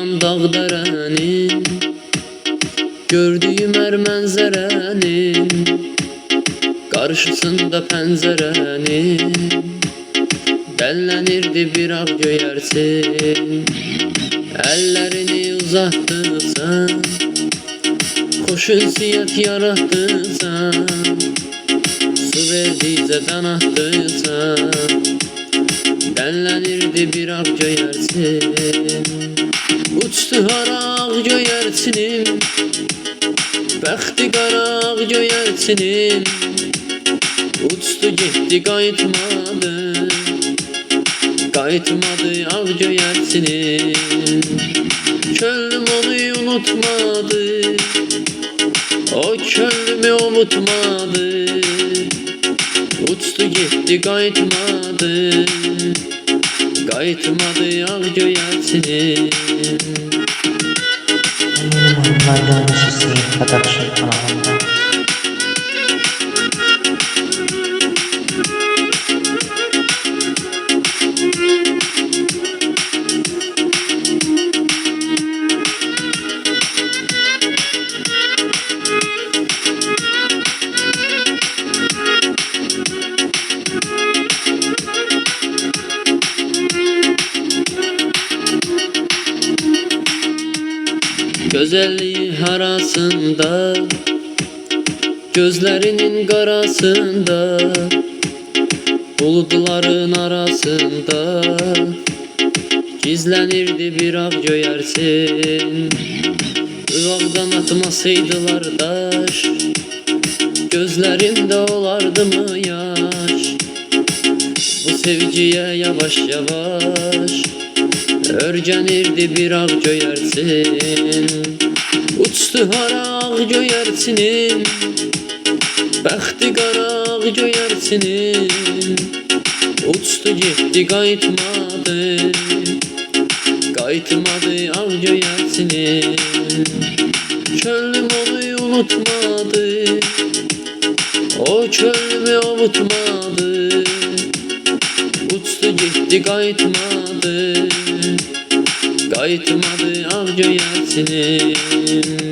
Vurğunuyam dağdərənin Gördüyüm hər mənzərənin Qarşısında pəncərənin Dəllənirdi bir ağ göyərsin Əllərini uzatdısan Xoş ünsiyyət yaratdısan Su verdikcə dən Dənlənirdi bir ağ göyərsin Uçdu haraq göyərsinim Bəxti qaraq göyərsinim Uçdu getdi qayıtmadı. Qayıtmadı ağ göyərsinim Könlüm onu unutmadı. O könlümü unutmadı. Uçtu gitti qayıtmadı Qayıtmadı ağ göyərsinim Benim hanımlar yanlış isteyin Kadakşın kanalında. Gözəlliyi harasında Gözlərinin qarasında Buludların arasında Gizlənirdi bir ağ göyərsin Övaqdan atmasaydılar daş Gözlərimdə olardı mı yaş? Bu sevgiyə yavaş yavaş Örgənirdi bir ağ göyərsin Uçdu haraq göyərsinim Bəxti qaraq göyərsinim Uçdu getdi qayıtmadı Qayıtmadı ağ göyərsinim Könlüm onu unutmadı O könlümü unutmadı Uçtu gitti qayıtmadı Qayıtmadı ağ you.